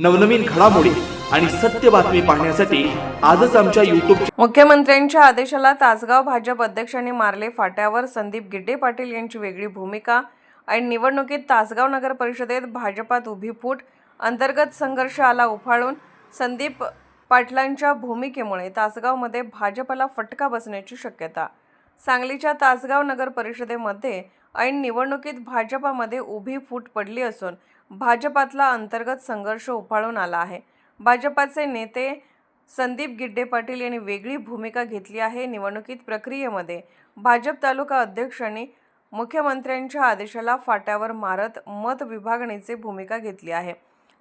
नवनवीन घडामोडी आणि सत्य बातमी पाहण्यासाठी आजच आमच्या युट्यूब मुख्यमंत्र्यांच्या आदेशाला तासगाव भाजप अध्यक्षांनी मारले फाट्यावर संदीप गिड्डे पाटील यांची वेगळी भूमिका आणि निवडणुकीत तासगाव नगर परिषदेत भाजपात उभी फूट अंतर्गत संघर्ष आला उफाळून संदीप पाटलांच्या भूमिकेमुळे तासगावमध्ये भाजपला फटका बसण्याची शक्यता. सांगलीच्या तासगाव नगर परिषदेमध्ये ऐन निवडणुकीत भाजपामध्ये उभी फूट पडली असून भाजपातला अंतर्गत संघर्ष उफाळून आला आहे. भाजपाचे नेते संदीप गिड्डे पाटील यांनी वेगळी भूमिका घेतली आहे निवडणुकीत प्रक्रियेमध्ये. भाजप तालुका अध्यक्षांनी मुख्यमंत्र्यांच्या आदेशाला फाट्यावर मारत मत विभागणीची भूमिका घेतली आहे.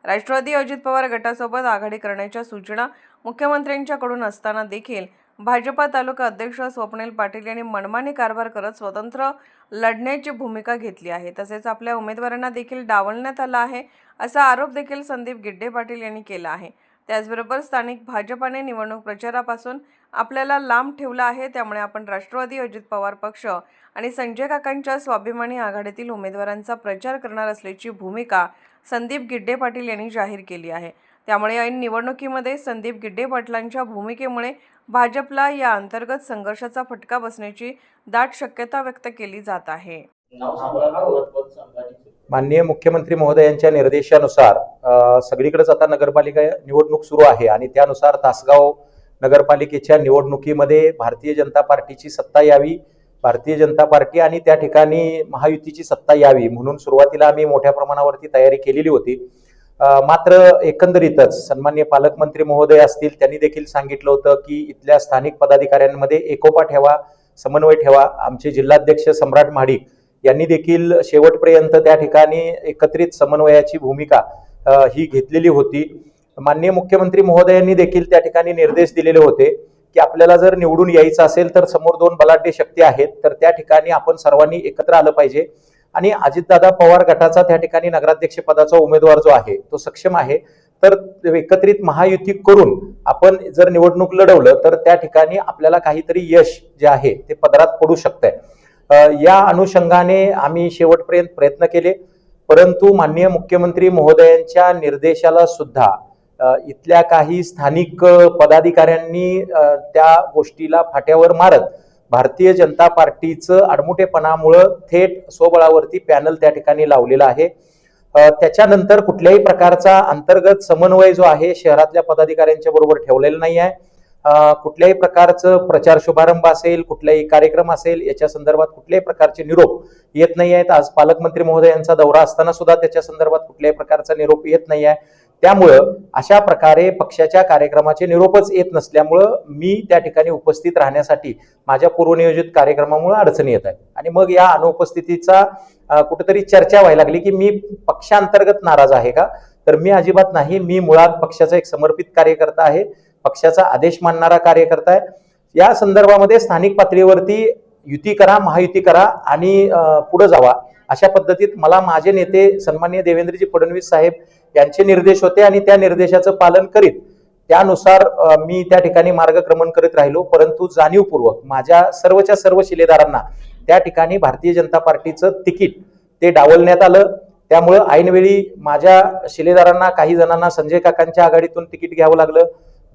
राष्ट्रवादी अजित पवार गटासोबत आघाडी करण्याच्या सूचना मुख्यमंत्र्यांच्याकडून असताना देखील भाजपा तालुका अध्यक्ष स्वप्नील पाटील यांनी मनमानी कारभार करत स्वतंत्र लढण्याची भूमिका घेतली आहे. तसेच आपल्या उमेदवारांना देखील डावलण्यात आला आहे असा आरोप देखील संदीप गिड्डे पाटील यांनी केला आहे. त्याचबरोबर स्थानिक भाजपाने निवडणूक प्रचारापासून आपल्याला लांब ठेवलं आहे. त्यामुळे आपण राष्ट्रवादी अजित पवार पक्ष आणि संजय काकांच्या स्वाभिमानी आघाडीतील उमेदवारांचा प्रचार करणार असल्याची भूमिका संदीप गिड्डे पाटील यांनी जाहीर केली आहे. त्यामुळे ऐन निवडणुकीमध्ये संदीप गिड्डे पाटलांच्या भूमिकेमुळे भाजपला या अंतर्गत संघर्षाचा फटका बसण्याची दाट शक्यता व्यक्त केली जात आहे. माननीय मुख्यमंत्री महोदयांच्या निर्देशानुसार सगळीकडेच आता नगरपालिका निवडणूक सुरू आहे आणि त्यानुसार तासगाव नगरपालिकेच्या निवडणुकीमध्ये भारतीय जनता पार्टीची सत्ता यावी भारतीय जनता पार्टी आणि त्या ठिकाणी महायुतीची सत्ता यावी म्हणून सुरुवातीला आम्ही मोठ्या प्रमाणावरती तयारी केलेली होती. मात्र एकंदरीतच सन्मान्य पालकमंत्री महोदय असतील त्यांनी देखील सांगितलं होतं की इथल्या स्थानिक पदाधिकाऱ्यांमध्ये एकोपा ठेवा समन्वय ठेवा. आमचे जिल्हाध्यक्ष सम्राट महाडिक यांनी देखील शेवटपर्यंत त्या ठिकाणी एकत्रित समन्वयाची भूमिका ही घेतलेली होती. माननीय मुख्यमंत्री महोदयांनी देखील त्या ठिकाणी निर्देश दिलेले होते की आपल्याला जर निवडून यायचं असेल तर समोर दोन बलाढ्य शक्ती आहेत तर त्या ठिकाणी आपण सर्वांनी एकत्र आलं पाहिजे. आणि अजितदादा पवार गटाचा त्या ठिकाणी नगराध्यक्ष पदाचा उमेदवार जो आहे तो सक्षम आहे. तर एकत्रित महायुती करून आपण जर निवडणूक लढवलं तर त्या ठिकाणी आपल्याला काहीतरी यश जे आहे ते पदरात पडू शकतंय. या अनुषंगाने आम्ही शेवटपर्यंत प्रयत्न केले. परंतु माननीय मुख्यमंत्री महोदयांच्या निर्देशाला सुद्धा इथल्या काही स्थानिक पदाधिकाऱ्यांनी त्या गोष्टीला फाट्यावर मारत भारतीय जनता पार्टीचं आडमुठेपणामुळं थेट स्वबळावरती पॅनल त्या ठिकाणी लावलेलं आहे. त्याच्यानंतर कुठल्याही प्रकारचा अंतर्गत समन्वय जो आहे शहरातल्या पदाधिकाऱ्यांच्या बरोबर ठेवलेला नाही आहे. कुठल्याही प्रकारचं प्रचार शुभारंभ असेल कुठलाही कार्यक्रम असेल याच्या संदर्भात कुठल्याही प्रकारचे निरोप येत नाही आहेत. आज पालकमंत्री महोदयांचा दौरा असताना सुद्धा त्याच्या संदर्भात कुठल्याही प्रकारचा निरोप येत नाही आहे. त्यामुळं अशा प्रकारे पक्षाच्या कार्यक्रमाचे निरोपच येत नसल्यामुळं मी त्या ठिकाणी उपस्थित राहण्यासाठी माझ्या पूर्वनियोजित कार्यक्रमामुळे अडचणी येत आहेत. आणि मग या अनुपस्थितीचा कुठेतरी चर्चा व्हायला लागली की मी पक्षांतर्गत नाराज आहे का? तर मी अजिबात नाही. मी मुळात पक्षाचा एक समर्पित कार्यकर्ता आहे. पक्षाचा आदेश मानणारा कार्यकर्ता आहे. या संदर्भामध्ये स्थानिक पातळीवरती युती करा महायुती करा आणि पुढे जावा. अशा पद्धतीत मला माझे नेते सन्मान्य देवेंद्रजी फडणवीस साहेब यांचे निर्देश होते आणि त्या निर्देशाचं पालन करीत त्यानुसार मी त्या ठिकाणी मार्गक्रमण करीत राहिलो. परंतु जाणीवपूर्वक माझ्या सर्वच्या सर्व शिलेदारांना त्या ठिकाणी भारतीय जनता पार्टीचं तिकीट ते डावलण्यात आलं. त्यामुळं ऐनवेळी माझ्या शिलेदारांना काही जणांना संजय काकांच्या आघाडीतून तिकीट घ्यावं लागलं.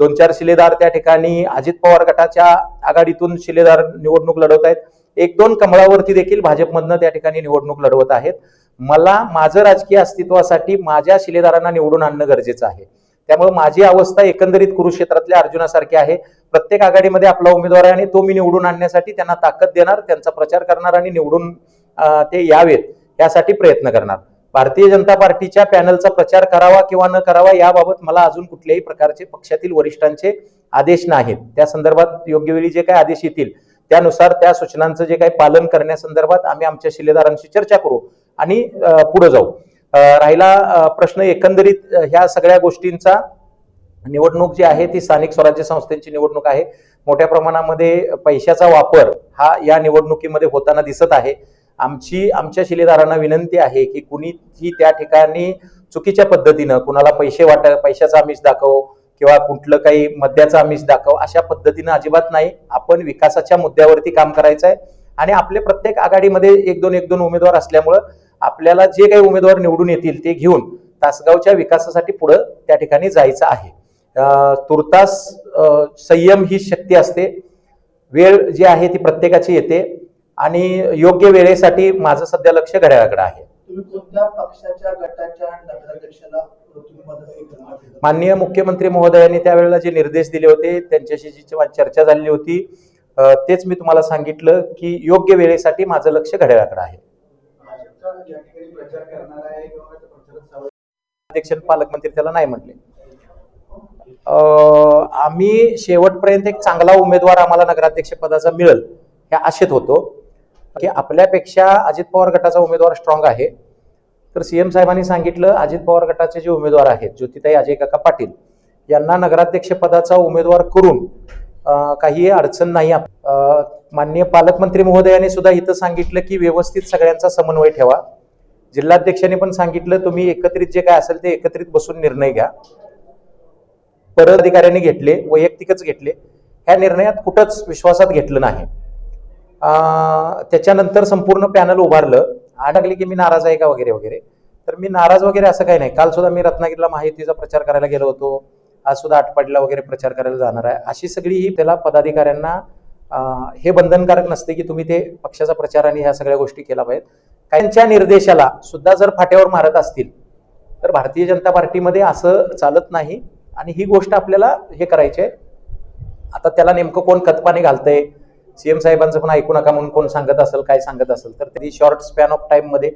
दोन चार शिलेदार त्या ठिकाणी अजित पवार गटाच्या आघाडीतून शिलेदार निवडणूक लढवत आहेत. एक दोन कमळावरती देखील भाजपमधनं त्या ठिकाणी निवडणूक लढवत आहेत. मला माझं राजकीय अस्तित्वासाठी माझ्या शिलेदारांना निवडून आणणं गरजेचं आहे. त्यामुळे माझी अवस्था एकंदरीत कुरुक्षेत्रातल्या अर्जुनासारखी आहे. प्रत्येक आघाडीमध्ये आपला उमेदवार आहे आणि तो मी निवडून आणण्यासाठी त्यांना ताकद देणार त्यांचा प्रचार करणार आणि निवडून ते यावेत यासाठी प्रयत्न करणार. भारतीय जनता पार्टीच्या पॅनलचा प्रचार करावा किंवा न करावा याबाबत मला अजून कुठल्याही प्रकारचे पक्षातील वरिष्ठांचे आदेश नाहीत. त्या संदर्भात योग्य वेळी जे काही आदेश येतील त्यानुसार त्या सूचनांचं जे काही पालन करण्यासंदर्भात आम्ही आमच्या शिलेदारांशी चर्चा करू. आणि पुढे जाऊ. राहिला प्रश्न एकंदरीत ह्या सगळ्या गोष्टींचा निवडणूक जी आहे ती स्थानिक स्वराज्य संस्थेची निवडणूक आहे. मोठ्या प्रमाणामध्ये पैशाचा वापर हा या निवडणुकीमध्ये होताना दिसत आहे. आमची आमच्या शिलेदारांना विनंती आहे की कुणीही त्या ठिकाणी चुकीच्या पद्धतीनं कुणाला पैसे वाट पैशाचा आमिष दाखव किंवा कुठलं काही मद्याचा आमिष दाखव अशा पद्धतीनं अजिबात नाही. आपण विकासाच्या मुद्द्यावरती काम करायचं आहे आणि आपले प्रत्येक आघाडीमध्ये एक दोन एक दोन उमेदवार असल्यामुळं आपल्याला जे काही उमेदवार निवडून येतील ते घेऊन तासगावच्या विकासासाठी पुढं त्या ठिकाणी जायचं आहे. तुर्तास संयम ही शक्ती असते. वेळ जी आहे ती प्रत्येकाची येते आणि योग्य वेळेसाठी माझं सध्या लक्ष घड्याळाकडे आहे. माननीय मुख्यमंत्री महोदयांनी त्यावेळेला जे निर्देश दिले होते त्यांच्याशी जी चर्चा झालेली होती तेच मी तुम्हाला सांगितलं की योग्य वेळेसाठी माझं लक्ष घड्याळाकडे आहे. अध्यक्ष पालकमंत्री त्याला नाही म्हटले. अ, आम्ही शेवटपर्यंत एक चांगला उमेदवार आम्हाला नगराध्यक्ष पदाचा मिळेल ह्या आशेत होतो. की आपल्यापेक्षा अजित पवार गटाचा उमेदवार स्ट्रॉंग आहे. तर सीएम साहेबांनी सांगितलं अजित पवार गटाचे जे उमेदवार आहेत ज्योतिताई अजय काका पाटील यांना नगराध्यक्ष पदाचा उमेदवार करून काही अडचण नाही. माननीय पालकमंत्री महोदयाने सुद्धा इथं सांगितलं की व्यवस्थित सगळ्यांचा समन्वय ठेवा. जिल्हाध्यक्षांनी पण सांगितलं तुम्ही एकत्रित जे काय असेल ते एकत्रित बसून निर्णय घ्या. परत अधिकाऱ्यांनी घेतले वैयक्तिकच घेतले. ह्या निर्णयात कुठंच विश्वासात घेतलं नाही. त्याच्यानंतर संपूर्ण पॅनल उभारलं. आडकली की मी नाराज आहे का वगैरे वगैरे. तर मी नाराज वगैरे असं काही नाही. काल सुद्धा मी रत्नागिरीला माहितीचा प्रचार करायला गेलो होतो. आज सुद्धा आटपाडीला वगैरे प्रचार करायला जाणार आहे. अशी सगळी ही त्याला पदाधिकाऱ्यांना हे बंधनकारक नसते की तुम्ही ते पक्षाचा प्रचार आणि ह्या सगळ्या गोष्टी केल्या पाहिजेत. काहींच्या निर्देशाला सुद्धा जर फाट्यावर मारत असतील तर भारतीय जनता पार्टीमध्ये असं चालत नाही. आणि ही गोष्ट आपल्याला हे करायची आहे. आता त्याला नेमकं कोण खतपाणी घालतंय? सीएम साहेबांचं पण ऐकू नका म्हणून कोण सांगत असेल काय सांगत असेल. तर त्यांनी शॉर्ट स्पॅन ऑफ टाईममध्ये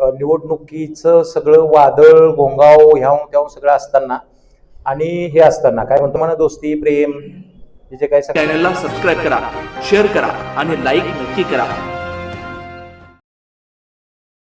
निवडणुकीचं सगळं वादळ घोंगाव ह्याव त्याव सगळं असताना आणि हे असताना काय म्हणतो म्हणा दोस्ती प्रेम हे जे काय चॅनलला सबस्क्राईब करा शेअर करा आणि लाईक नक्की करा.